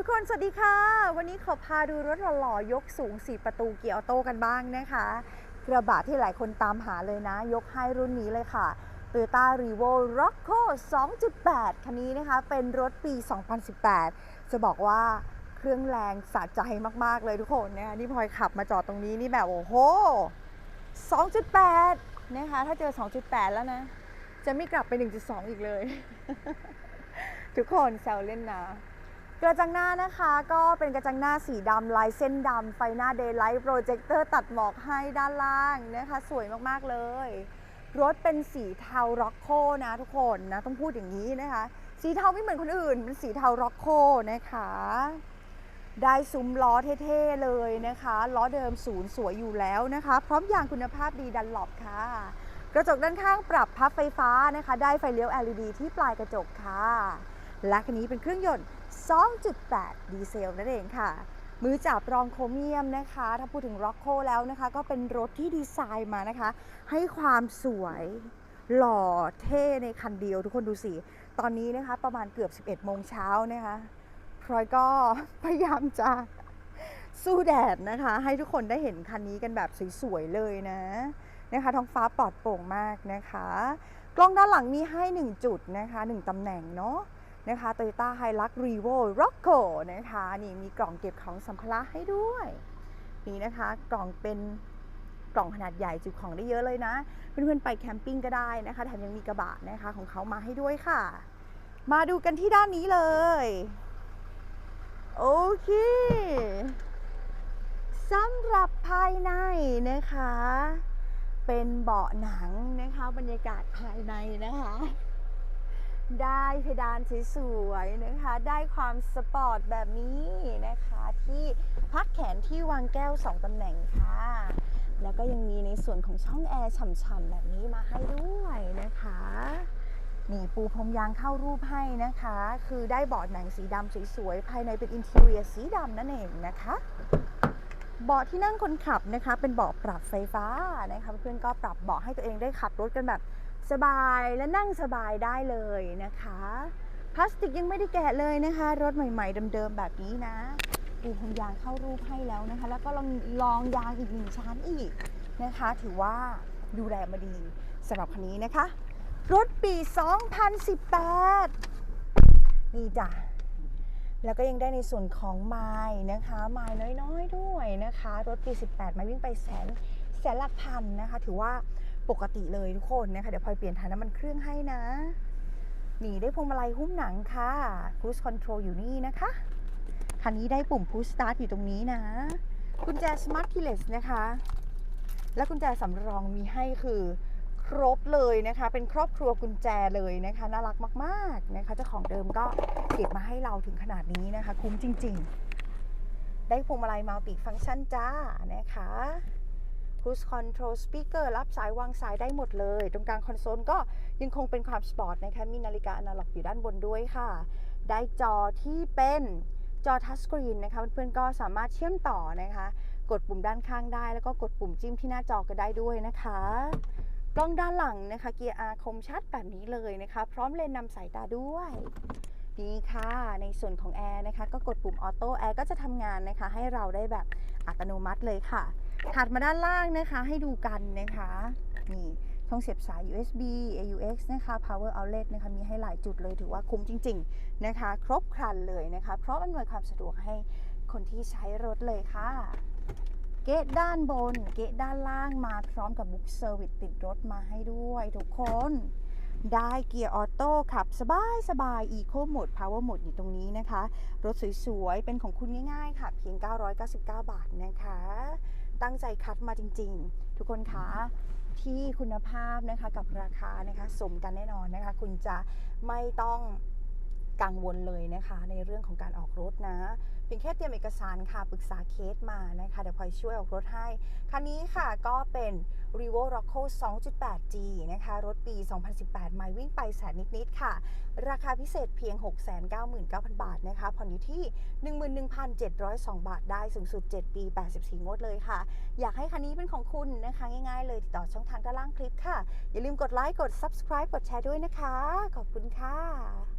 ทุกคน สวัสดีค่ะ วันนี้ขอพาดูรถหล่อๆยกสูง 4 ประตูเกียร์ออโต้กันบ้างนะคะ กระบะที่หลายคนตามหาเลยนะ ยกให้รุ่นนี้เลยค่ะ Toyota r e v o Rocco 2.8 คันนี้นะคะ เป็นรถปี 2018 จะบอกว่าเครื่องแรงสะใจมากๆเลยทุกคนนะคะนี่พลอยขับมาจอดตรงนี้นี่แบบโอ้โห 2.8 นะคะ ถ้าเจอ 2.8 แล้วนะ จะไม่กลับไป 1.2 อีกเลย ทุกคนแซวเล่นนะ กระจังหน้านะคะก็เป็นกระจังหน้าสีดำลายเส้นดำไฟหน้าเดย์ไลท์โปรเจคเตอร์ตัดหมอกให้ด้านล่างนะคะ สวยมากๆเลย รถเป็นสีเทาร็อกโคนะทุกคนนะ ต้องพูดอย่างนี้นะคะ สีเทาไม่เหมือนคนอื่น เป็นสีเทาร็อกโคนะคะ ได้ซุ้มล้อเท่ๆเลยนะคะ ล้อเดิมศูนย์สวยอยู่แล้วนะคะ พร้อมยางคุณภาพดีดันหลบค่ะ กระจกด้านข้างปรับพับไฟฟ้านะคะ ได้ไฟเลี้ยว LED ที่ปลายกระจกค่ะ และคันนี้เป็นเครื่องยนต์ 2.8 ดีเซลนั่นเองค่ะ มือจับรองโครเมียมนะคะ ถ้าพูดถึง r o c โ o แล้วนะคะ ก็เป็นรถที่ดีไซน์มานะคะ ให้ความสวยหล่อเท่ในคันเดียวทุกคนดูสิ ตอนนี้นะคะประมาณเกือบ 11 โมงเช้านะคะพลอยก็พยายามจะสู้แดดนะคะ ให้ทุกคนได้เห็นคันนี้กันแบบสวยๆเลยนะนะคะท้องฟ้าปลอดโปร่งมากนะคะ กล้องด้านหลังมีให้ 1 จุดนะคะ 1ตำแหน่งเนาะ นะคะ Toyota Hilux Revo Rocco นะคะ นี่มีกล่องเก็บของสัมภาระให้ด้วย นี่นะคะ กล่องเป็นกล่องขนาดใหญ่จุของได้เยอะเลยนะ เพื่อนๆไปแคมปิ้งก็ได้นะคะแถมยังมีกระบะนะคะของเขามาให้ด้วยค่ะ มาดูกันที่ด้านนี้เลย โอเคสำหรับภายในนะคะ เป็นเบาะหนังนะคะ บรรยากาศภายในนะคะ ได้เพดานสวยๆนะคะ ได้ความสปอร์ตแบบนี้นะคะ ที่พักแขนที่วางแก้ว 2ตำแหน่งค่ะ แล้วก็ยังมีในส่วนของช่องแอร์ฉ่ำๆแบบนี้มาให้ด้วยนะคะนี่ปูพรมยางเข้ารูปให้นะคะ คือได้เบาะหนังสีดำสวยๆ ภายในเป็นอินเทเรียสีดำนั่นเองนะคะเบาะที่นั่งคนขับนะคะ เป็นเบาะปรับไฟฟ้านะคะ เพื่อนก็ปรับเบาะให้ตัวเองได้ขับรถกันแบบ สบายและนั่งสบายได้เลยนะคะ พลาสติกยังไม่ได้แกะเลยนะคะ รถใหม่ ๆ เดิมๆแบบนี้นะปูพรมยางเข้ารูปให้แล้วนะคะ แล้วก็ลองลองยางอีกหนึ่งชั้นอีกนะคะ ถือว่าดูแลมาดีสำหรับคันนี้นะคะ รถปี 2018 นี่จ้ะแล้วก็ยังได้ในส่วนของไม้นะคะไม้น้อยๆด้วยนะคะ รถปี 18ไม้วิ่งไปแสนแสนหลักพันนะคะ ถือว่า ปกติเลยทุกคนนะคะ เดี๋ยวพลอยเปลี่ยนถ่ายน้ำมันเครื่องให้นะ นี่ได้พวงมาลัยหุ้มหนังค่ะ cruise control อยู่นี่นะคะ คันนี้ได้ปุ่ม push start อยู่ตรงนี้นะ กุญแจ smart keyless นะคะ และกุญแจสำรองมีให้คือครบเลยนะคะ เป็นครอบครัวกุญแจเลยนะคะ น่ารักมากๆนะคะ เจ้าของเดิมก็เก็บมาให้เราถึงขนาดนี้นะคะ คุ้มจริง ๆ ได้พวงมาลัยมัลติฟังก์ชันจ้านะคะ Cruise Control Speaker รับสายวางสายได้หมดเลย ตรงกลางคอนโซลก็ยังคงเป็นความสปอร์ตนะคะ มีนาฬิกาอนาล็อกอยู่ด้านบนด้วยค่ะ ได้จอที่เป็นจอทัชสกรีนนะคะ เพื่อนๆก็สามารถเชื่อมต่อนะคะ กดปุ่มด้านข้างได้ แล้วก็กดปุ่มจิ้มที่หน้าจอก็ได้ด้วยนะคะกล้องด้านหลังนะคะ เกียร์ R คมชัดแบบนี้เลยนะคะ พร้อมเลนส์นำสายตาด้วยนี่ค่ะ ในส่วนของแอร์นะคะ ก็กดปุ่มออโต้แอร์ก็จะทำงานนะคะ ให้เราได้แบบอัตโนมัติเลยค่ะ ถัดมาด้านล่างนะคะให้ดูกันนะคะนี่ช่องเสียบสาย USB AUX นะคะ Power Outlet นะคะมีให้หลายจุดเลยถือว่าคุ้มจริง ๆนะคะ ครบครันเลยนะคะ เพราะอำนวยความสะดวกให้คนที่ใช้รถเลยค่ะ เกตด้านบน เกตด้านล่างมาพร้อมกับบุ๊กเซอร์วิสติดรถมาให้ด้วยทุกคนได้เกียร์ออโต้ขับสบายสบาย Eco Mode Power Mode อยู่ตรงนี้นะคะ รถสวยๆ เป็นของคุณง่ายๆ ค่ะ เพียง 999 บาทนะคะ ตั้งใจคัดมาจริง ๆ ทุกคนคะที่คุณภาพนะคะกับราคานะคะสมกันแน่นอนนะคะ คุณจะไม่ต้อง กังวลเลยนะคะ ในเรื่องของการออกรถนะเพียงแค่เตรียมเอกสารค่ะปรึกษาเคสมานะคะ เดี๋ยวพลอยช่วยออกรถให้ คันนี้ค่ะก็เป็น r e v o Rocco 2.8G นะคะ รถปี 2018 ไมล์วิ่งไปแสนนิด ๆ ค่ะ ราคาพิเศษเพียง 699,000 บาทนะคะ ผ่อนอยู่ที่ 11,702 บาทได้สูงสุด 7 ปี 84 งวดเลยค่ะ อยากให้คันนี้เป็นของคุณนะคะ ง่ายๆเลย ติดต่อช่องทางด้านล่างคลิปค่ะ อย่าลืมกดไลค์ กด subscribe กดแชร์ด้วยนะคะ ขอบคุณค่ะ